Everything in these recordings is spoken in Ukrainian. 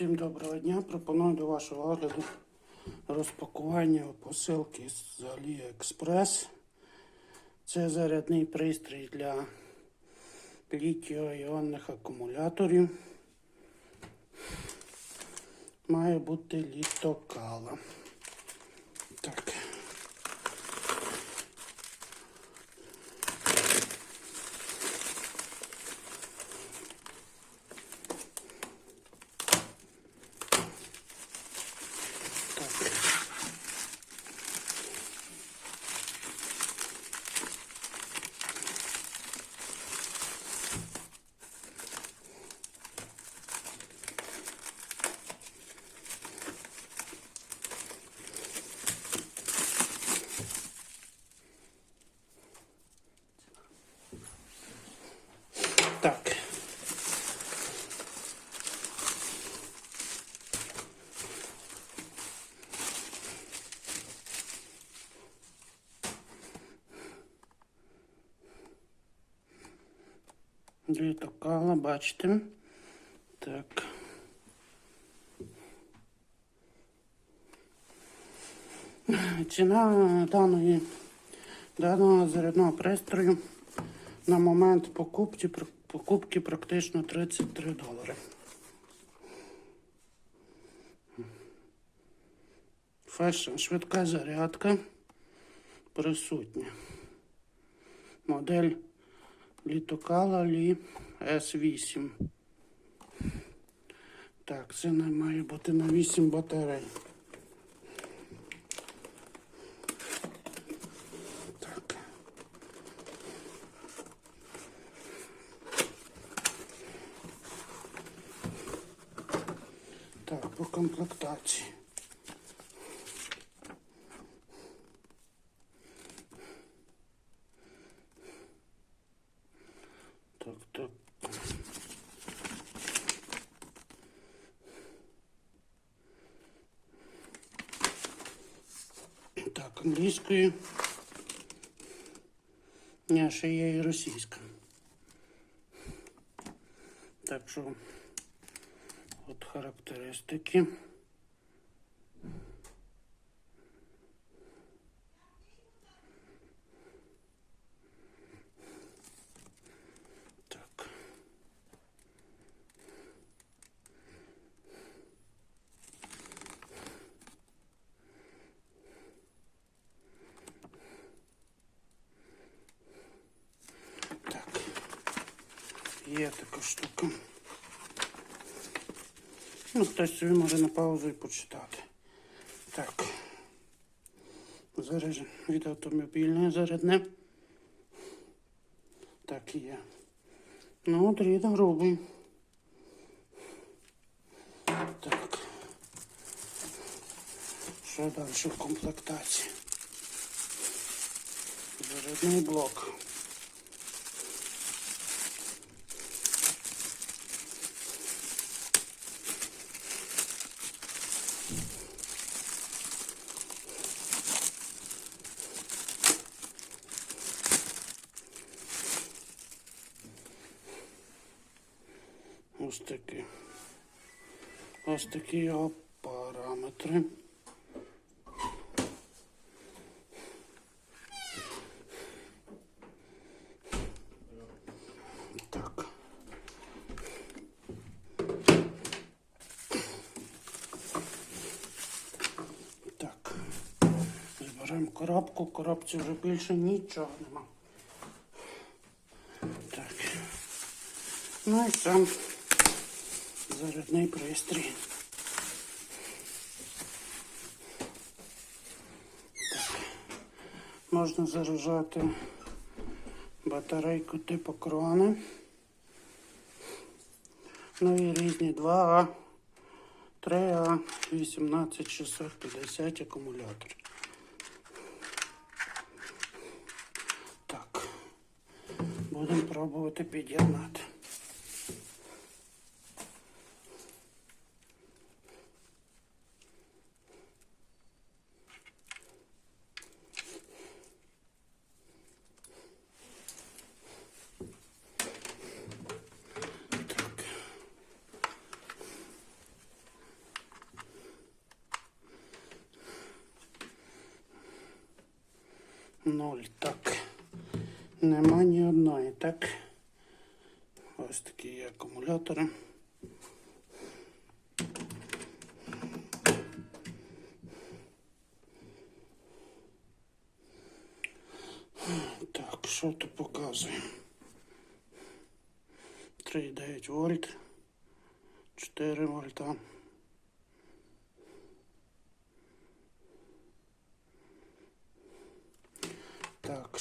Всім доброго дня. Пропоную до вашого огляду розпакування посилки з AliExpress. Це зарядний пристрій для літіо-іонних акумуляторів. Має бути літокала. Так. Так. Так. Дві бачите. Так. Ціна даної, даного зарядного пристрою на момент покупки, покупки практично 33 долари. Фешн, швидка зарядка присутня. Модель Літокала Лі С8. Так, це не має бути на 8 батарей. Так. Так, по комплектації. Так, так. Так, англійською. Я ще є і російська. Так що от характеристики. Так. Так. Є така штука. Ну, хтось собі може на паузу і почитати. Так. Зараз від автомобільне зарядне. Так і є. Ну, дріт грубий. Так. Що далі в комплектації? Зарядний блок. Ось такі. Ось такі його параметри. Зберемо коробку. Коробці вже більше нічого нема. Так. Ну і сам зарядний пристрій. Так. Можна заряджати батарейку типу крона. Ну і різні 2А, 3А, 18650 акумулятор. Так. Будемо пробувати під'єднати. Ноль, Так. Нема ні одної, так. Ось такі є акумулятори. Так, що то показує? 3,9 вольт, 4 вольта.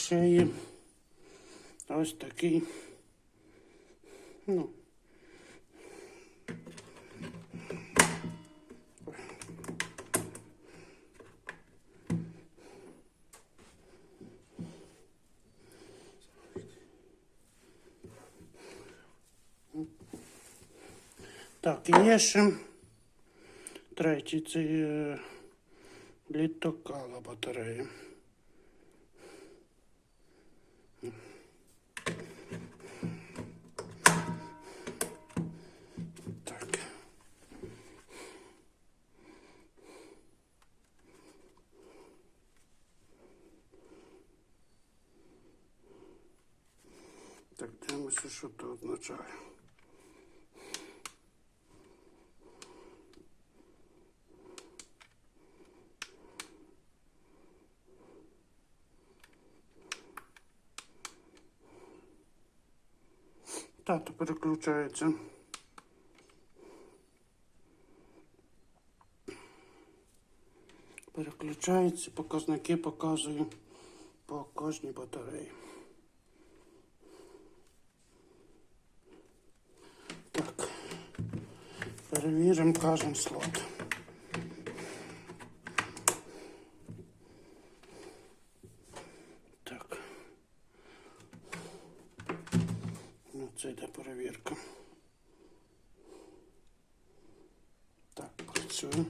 Ще ось такий. Ну. Так, є ще третій, це е, літокала батарея. Так, дивимося, що це означає. Тато переключається. Переключається, показники показую по кожній батареї. Так. Перевіримо кожен слот. Так. Ну, це йде перевірка. Так, працює.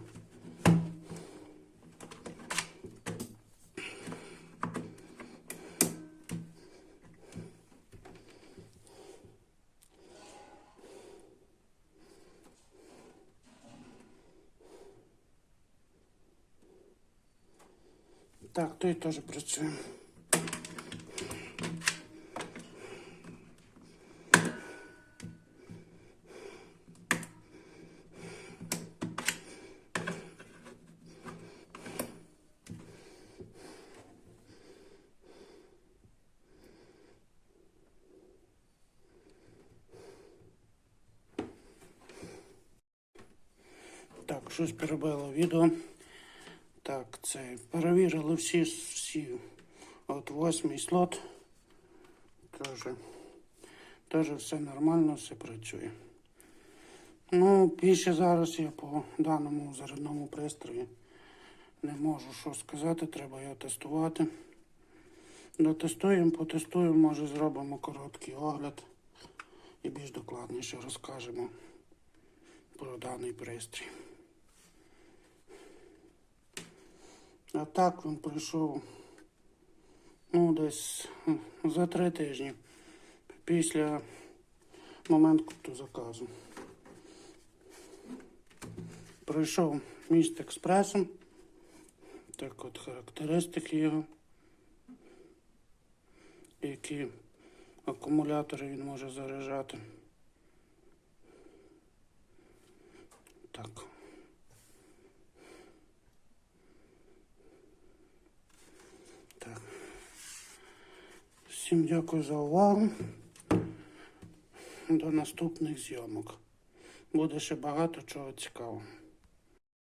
Так, той теж працює. Так, щось перебило відео. Це перевірили всі, всі. От восьмий слот. Теж, теж все нормально, все працює. Ну, більше зараз я по даному зарядному пристрої не можу що сказати, треба його тестувати. Дотестуємо, потестуємо, може зробимо короткий огляд і більш докладніше розкажемо про даний пристрій. А так він прийшов ну, десь за три тижні після моменту заказу. Пройшов міст експресом. Так от характеристики його. Які акумулятори він може заряджати. Так. Так. Всім дякую за увагу. До наступних зйомок. Буде ще багато чого цікавого.